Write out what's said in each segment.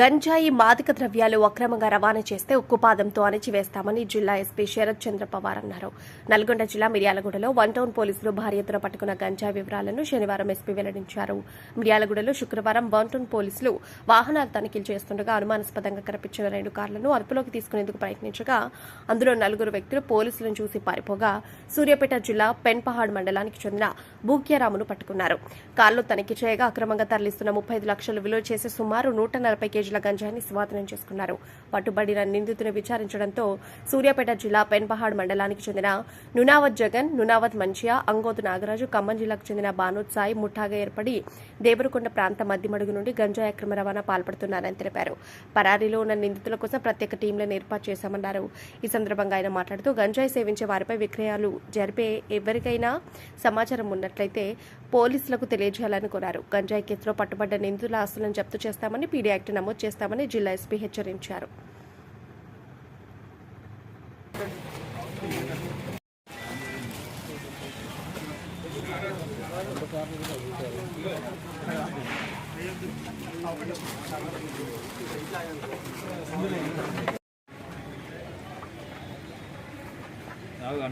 గంజాయి మాదక ద్రవ్యాలు అక్రమంగా రవాణా చేస్తే ఉక్కుపాదంతో అణిచివేస్తామని జిల్లా ఎస్పీ శరత్ చంద్ర పవార్ అన్నారు. నల్గొండ జిల్లా మిర్యాలగూడలో వన్ టౌన్ పోలీసులు భారీ ఎత్తున పట్టుకున్న గంజాయి వివరాలను శనివారం ఎస్పీ వెల్లడించారు. మిర్యాలగూడలో శుక్రవారం వన్ టౌన్ పోలీసులు వాహనాలు తనిఖీలు చేస్తుండగా అనుమానాస్పదంగా కనిపించిన రెండు కార్లను అదుపులోకి తీసుకునేందుకు ప్రయత్నించగా అందులో నలుగురు వ్యక్తులు పోలీసులను చూసి పారిపోగా సూర్యాపేట జిల్లా పెన్పహాడ్ మండలానికి చెందిన భూక్యరామును పట్టుకున్నారు. కార్లు తనిఖీ చేయగా అక్రమంగా తరలిస్తున్న ముప్పై ఐదు లక్షలు విలువ చేసే సుమారు నూట నలభై కేజీల గంజాయిని స్వాధీనం చేసుకున్నారు. పట్టుబడిన నిందితుని విచారించడంతో సూర్యాపేట జిల్లా పెన్పహాడ్ మండలానికి చెందిన నునావత్ జగన్ నునావత్ మంచియా అంగోతు నాగరాజు ఖమ్మం జిల్లాకు చెందిన బానోత్ సాయి ముఠాగా ఏర్పడి దేవరకొండ ప్రాంత మధ్యమడుగు నుండి గంజాయి అక్రమ రవాణా పాల్పడుతున్నారని తెలిపారు. పరారీలో ఉన్న నిందితుల కోసం ప్రత్యేక టీంలను ఏర్పాటు చేశామన్నారు. ఈ సందర్భంగా ఆయన మాట్లాడుతూ గంజాయి సేవించే వారిపై విక్రయాలు జరిపే ఎవరికైనా సమాచారం ఉన్నట్లయితే పోలీసులకు తెలియజేయాలని కోరారు. గంజాయి కేసులో పట్టుబడ్డ నిందితుల ఆస్తులను జప్తు చేస్తామని పీడీ యాక్ట్ నమోదు చేస్తామని జిల్లా ఎస్పీ హెచ్చరించారు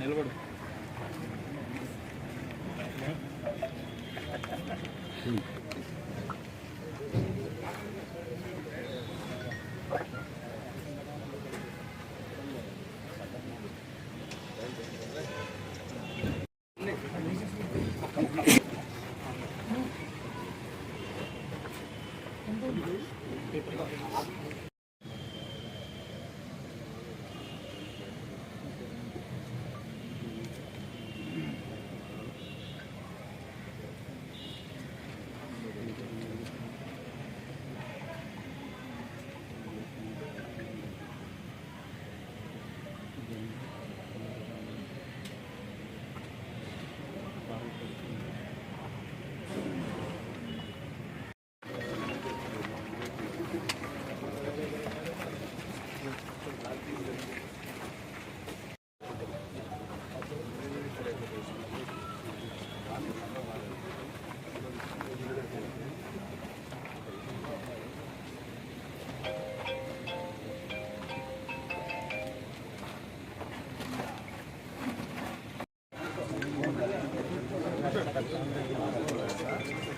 నిలబడు Hmm.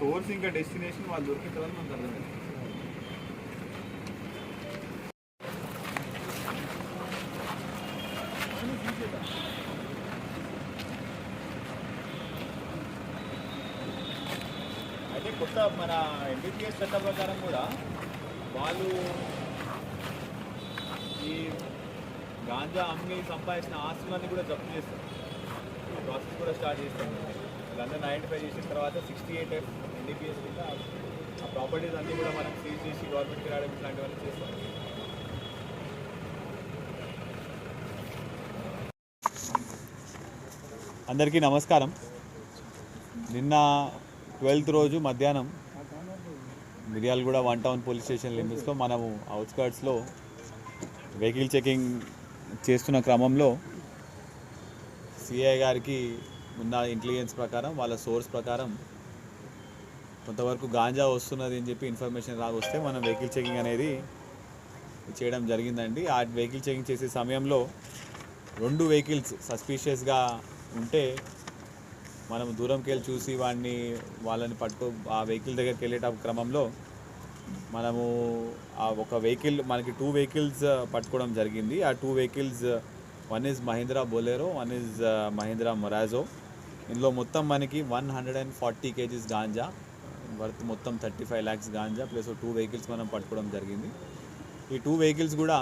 సోర్స్ ఇంకా డెస్టినేషన్ వాళ్ళు దొరికిన మనకు అర్థమైంది. అయితే కొత్త మన ఎంబీబీఎస్ చట్ట ప్రకారం కూడా వాళ్ళు ఈ గాంజా అమ్మి సంపాదించిన ఆస్తులన్నీ కూడా జప్తు చేస్తారు. ప్రాసెస్ కూడా స్టార్ట్ చేస్తాం వీళ్ళందరూ ఐడెంటిఫై చేసిన తర్వాత సిక్స్టీ ఎయిట్ ఎఫ్ ఎన్డీపీఎస్ కింద ఆ ప్రాపర్టీస్ అన్నీ కూడా మనం సీజ్ చేసి గవర్నమెంట్కి రావడం ఇట్లాంటివన్నీ చేస్తాం. అందరికీ నమస్కారం. నిన్న ట్వెల్త్ రోజు మధ్యాహ్నం Miryalaguda one town police station లిమిట్స్లో మనము అవుట్స్కర్ట్స్లో వెహికల్ చెకింగ్ చేస్తున్న క్రమంలో సిఐ గారికి ఉన్న ఇంటెలిజెన్స్ ప్రకారం వాళ్ళ సోర్స్ ప్రకారం కొంతవరకు గాంజా వస్తున్నది అని చెప్పి ఇన్ఫర్మేషన్ రాగొస్తే మనం వెహికల్ చెకింగ్ అనేది చేయడం జరిగిందండి. ఆ వెహికల్ చెకింగ్ చేసే సమయంలో రెండు వెహికల్స్ సస్పీషియస్గా ఉంటే మనం దూరంకి వెళ్ళి చూసి వాడిని వాళ్ళని పట్టుకో ఆ వెహికల్ దగ్గరికి వెళ్ళేట క్రమంలో మనము ఆ ఒక వెహికల్ మనకి టూ వెహికల్స్ పట్టుకోవడం జరిగింది. ఆ two vehicles one is Mahindra Bolero one is Mahindra Marazzo ఇందులో మొత్తం మనకి one hundred and forty kgs ganja. Worth మొత్తం thirty five lakhs ganja plus two vehicles మనం పట్టుకోవడం జరిగింది. ఈ టూ వెహికల్స్ కూడా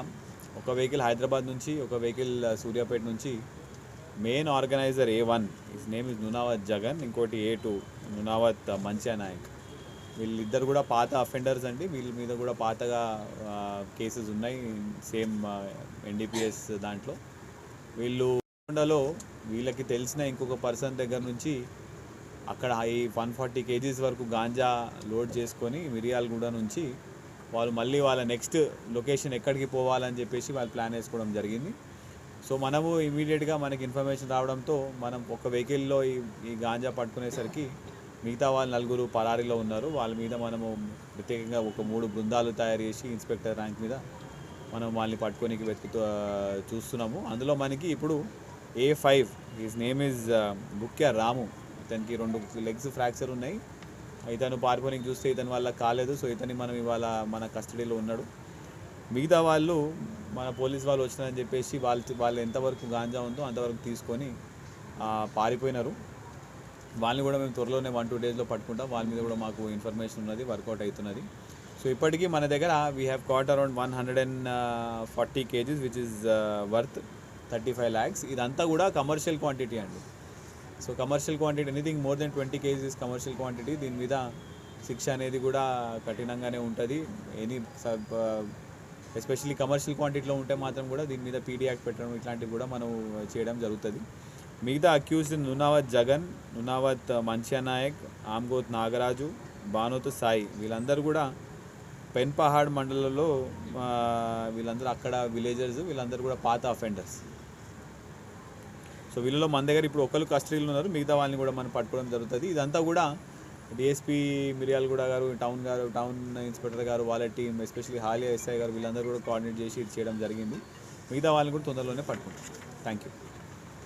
ఒక వెహికల్ హైదరాబాద్ నుంచి ఒక వెహికల్ సూర్యాపేట నుంచి main organiser A one is name is Nunavath Jagan ఇంకోటి ఏ టూ నునావత్ మంచియా నాయక్ వీళ్ళిద్దరు కూడా పాత అఫెండర్స్ అండి. వీళ్ళ మీద కూడా పాతగా కేసెస్ ఉన్నాయి సేమ్ ఎన్డీపీఎస్ దాంట్లో. వీళ్ళు కొండలో వీళ్ళకి తెలిసిన ఇంకొక పర్సన్ దగ్గర నుంచి అక్కడ ఈ వన్ ఫార్టీ కేజీస్ వరకు గాంజా లోడ్ చేసుకొని మిరియాలగూడ నుంచి వాళ్ళు మళ్ళీ వాళ్ళ నెక్స్ట్ లొకేషన్ ఎక్కడికి పోవాలని చెప్పేసి వాళ్ళు ప్లాన్ వేసుకోవడం జరిగింది. సో మనము ఇమీడియట్గా మనకి ఇన్ఫర్మేషన్ రావడంతో మనం ఒక వెహికల్లో ఈ ఈ గాంజా పట్టుకునేసరికి మిగతా వాళ్ళు నలుగురు పరారీలో ఉన్నారు. వాళ్ళ మీద మనము ప్రత్యేకంగా ఒక మూడు బృందాలు తయారు చేసి ఇన్స్పెక్టర్ ర్యాంక్ మీద మనం వాళ్ళని పట్టుకోనికి వెతుకుతూ చూస్తున్నాము. అందులో మనకి ఇప్పుడు A five his name is Bukya Ramu ఇతనికి రెండు లెగ్స్ ఫ్రాక్చర్ ఉన్నాయి. ఇతను పారిపోనికి చూస్తే ఇతని వల్ల కాలేదు. సో ఇతని మనం ఇవాళ మన కస్టడీలో ఉన్నాడు. మిగతా వాళ్ళు మన పోలీస్ వాళ్ళు వచ్చినారని చెప్పేసి వాళ్ళు వాళ్ళు ఎంతవరకు గాంజా ఉందో అంతవరకు తీసుకొని పారిపోయినారు. వాళ్ళని కూడా మేము త్వరలోనే వన్ టూ డేస్లో పట్టుకుంటాం. వాళ్ళ మీద కూడా మాకు ఇన్ఫర్మేషన్ ఉన్నది వర్కౌట్ అవుతున్నది. సో ఇప్పటికీ మన దగ్గర we have caught around one hundred and forty kgs which is worth thirty five lakhs ఇదంతా కూడా కమర్షియల్ క్వాంటిటీ అండి. So commercial quantity anything more than twenty kgs commercial quantity దీని మీద శిక్ష అనేది కూడా కఠినంగానే ఉంటుంది. ఎనీ ఎస్పెషల్లీ కమర్షియల్ క్వాంటిటీలో ఉంటే మాత్రం కూడా దీని మీద పీడీ యాక్ట్ పెట్టడం ఇట్లాంటివి కూడా మనం చేయడం జరుగుతుంది. మిగతా అక్యూజ్డ్ నునావత్ జగన్ నునావత్ మంచియా నాయక్ ఆమ్గోత్ నాగరాజు భానోత్ సాయి వీళ్ళందరూ కూడా పెన్ పహాడ్ మండలంలో uh, వీళ్ళందరూ అక్కడ విలేజర్స్ వీళ్ళందరూ కూడా పాత అఫెండర్స్ సో వీళ్ళలో మన దగ్గర ఇప్పుడు ఒకరు కస్టడీలో ఉన్నారు మిగతా వాళ్ళని కూడా మనం పట్టుకోవడం జరుగుతుంది. ఇదంతా కూడా డిఎస్పీ మిర్యాలగూడ గారు టౌన్ గారు టౌన్ ఇన్స్పెక్టర్ గారు వాళ్ళ టీం ఎస్పెషల్లీ హాలియా ఎస్ఐ గారు వీళ్ళందరూ కూడా కోఆర్డినేట్ చేసి ఇది చేయడం జరిగింది. మిగతా వాళ్ళని కూడా తొందరలోనే పట్టుకుంటాం. Thank you